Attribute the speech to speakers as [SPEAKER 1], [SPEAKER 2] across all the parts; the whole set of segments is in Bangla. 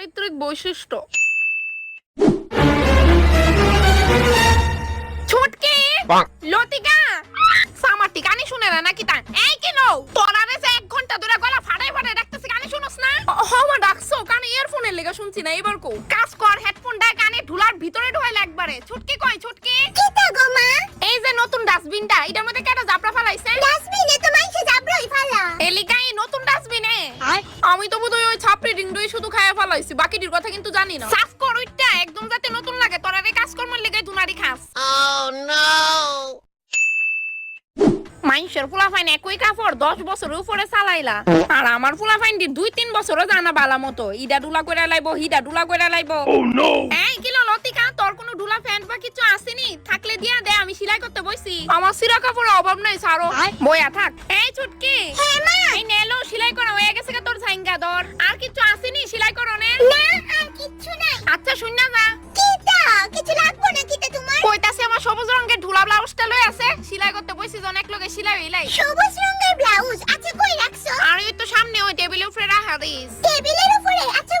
[SPEAKER 1] চারিত্রিক বৈশিষ্ট্য। ছুটকি! লতিকা! গানি শুনে না নাকি তা এই কি নো তোরা রে এক ঘণ্টা ধরে গলা ফাটাই ফাটাই ডাকতেছি গানি শুনস না? হমা ডাকছো। কানে ইয়ারফোনের লেগে শুনছি না এবার কো কাজ কর হেডফোনটা কানে ঢুলার ভিতরে ঢুকাইলে একবারে। ছুটকি কই ছুটকি?
[SPEAKER 2] কিতা গো মা?
[SPEAKER 1] এই যে নতুন ডাস্টবিনটা এটার মধ্যে কেটে জাবরা ফেলাইছে? আমি তো বোধহয় ওই ছাপড়ি ডিংডুই শুধু খায়া ফেলাইছি বাকিটির কথা কিন্তু জানি না। সাফ কর ওইটা একদম যাতে নতুন লাগে। তোরা রে কাজ কর্মের লেগে দুনারি খাস। মাইন্সের ফুলাফাইন একই কাপড় দশ বছরের উপরে চালাইলা। আর আমার ফুলাফাইন দি দুই তিন বছরও জানা বালা মতো। ইডা ডুলা করে লাইব হিডা ডুলা করে লাইব এই কিলো লতিকা তোর কোনো ডুলা প্যান্ট বা কিছু আসেনি? থাকলে দিয়া দে আমি সেলাই করতে বইছি। আমার সিরা কাপড়ের অভাব নাই সারো বইয়া থাক। এই ছুটকি
[SPEAKER 2] হ্যাঁ মা
[SPEAKER 1] এই নেলো সেলাই করা হয়ে গেছে তোর ঝাইঙ্গা দর। আর কিছু আসেনি? সেলাই করো নে।
[SPEAKER 2] না আর কিচ্ছু নাই।
[SPEAKER 1] আচ্ছা শুন না যা।
[SPEAKER 2] কিতা কিছু লাগবো না কিতা তোমার?
[SPEAKER 1] কইতাছে আমার সবুজ রঙের ঢুলা ব্লাউজটা লই আছে। সেলাই করতে বইছি জন এক লগে সেলাই হইলাই।
[SPEAKER 2] সবুজ রঙের ব্লাউজ? আচ্ছা কই রাখছো?
[SPEAKER 1] আর ওই তো সামনে ওই টেবিলের উপরে রাখা দিস।
[SPEAKER 2] টেবিলের উপরে? আচ্ছা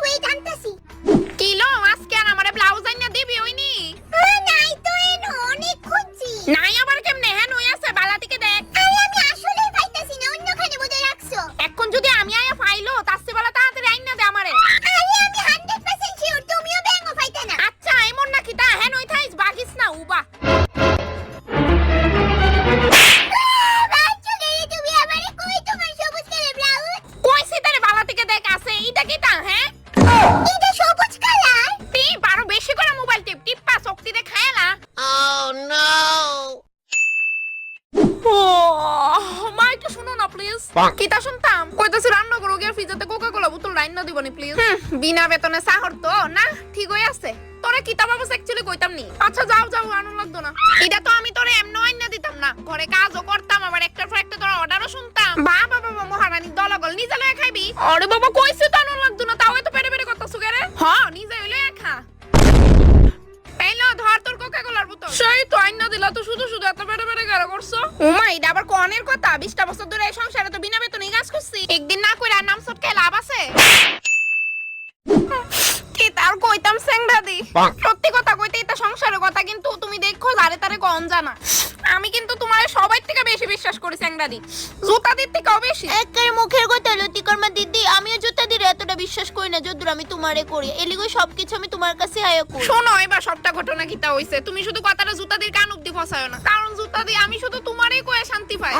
[SPEAKER 1] শুনো না প্লিজ কিতা শুনতাম কইতাছি রান্না করো গিয়ে ফ্রিজেতে কোকা কোলা বোতল রাইন না দিবনি প্লিজ বিনা বেতনে সাহর তো না ঠিক হই আছে তোরে কিতা বাবুস অ্যাকচুয়ালি কইতাম নি আচ্ছা যাও যাও আনন্দ লাগতো না এটা তো আমি তোরে এমন আইন না দিতাম না ঘরে কাজও করতাম আবার একটার পর একটা তোর অর্ডারও শুনতাম বাবা বাবা মহারানী দলগল নিজে লয়ে খাইবি আরে বাবা কইছি দিলা তো শুধু শুধু এত বেড়ে বেড়ে গেরা করছ? ওমা এটা আবার কনের কথা। বিশটা বছর ধরে এই সংসারে তো বিনা বেতনে কাজ করছি। একদিন না কইরা নাম সটকে লাভ আছে? কি তার কইতাম সেংডা দি সত্যি কথা কইতে এটা সংসারের কথা কিন্তু তুমি দেখো যারে তারে কম জানা। আমি কিন্তু তোমার সবাই থেকে বেশি বিশ্বাস করি সেংডা দি জুতা দির থেকেও বেশি।
[SPEAKER 2] একের মুখের কথা লতি কর্মা দিদি আমিও জুতা বিশ্বাস করি না যদ্দুর আমি তোমারে করি। এলিগো সবকিছু আমি তোমার কাছে হায়া করি।
[SPEAKER 1] শোনো এবার সবটা ঘটনা কিতা হইছে। তুমি শুধু কথাটা জুতা দিয়ে কান অব্দি ফসায় না। কারণ জুতা দিয়ে আমি শুধু তোমারই কয়ে শান্তি পাই।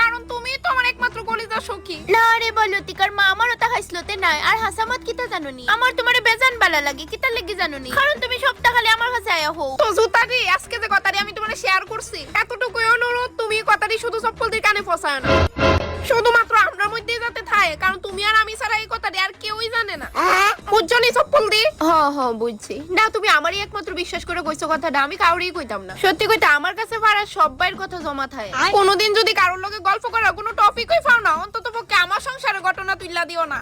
[SPEAKER 1] কারণ তুমি তো আমার একমাত্র কলিজা সখী।
[SPEAKER 2] না রে বলতিকার মা আমারও তা হাসলতে নাই। আর হাসামাত কিতা জানুনি? আমার তোমারে বেজান বালা লাগে কিতা লাগি জানুনি? কারণ তুমি সবটা খালি আমার কাছে আয়া হও।
[SPEAKER 1] তো জুতাটি আজকে যে কথাটি আমি তোমার শেয়ার করছি এতটুকু অনুরোধ তুমি কথাটি শুধু চপ্পল দিয়ে কানে ফসায় না। কারণ তুমি আর আমি ছাড়া এই কথাটি আর কেউই জানে না। বুঝছনি চপ্পল দি
[SPEAKER 2] হ হ বুঝছি। না তুমি আমারই একমাত্র বিশ্বাস করে কইছো কথাটা আমি কাউরেই কইতাম না। সত্যি কইতে আমার কাছে পাড়ার সবাইয়ের কথা জমা থাকে।
[SPEAKER 1] কোনোদিন যদি কারোর লগে গল্প করার কোনো টপিকই পাও না অন্তত পক্ষে আমার সংসারের ঘটনা তুইলা দিও না।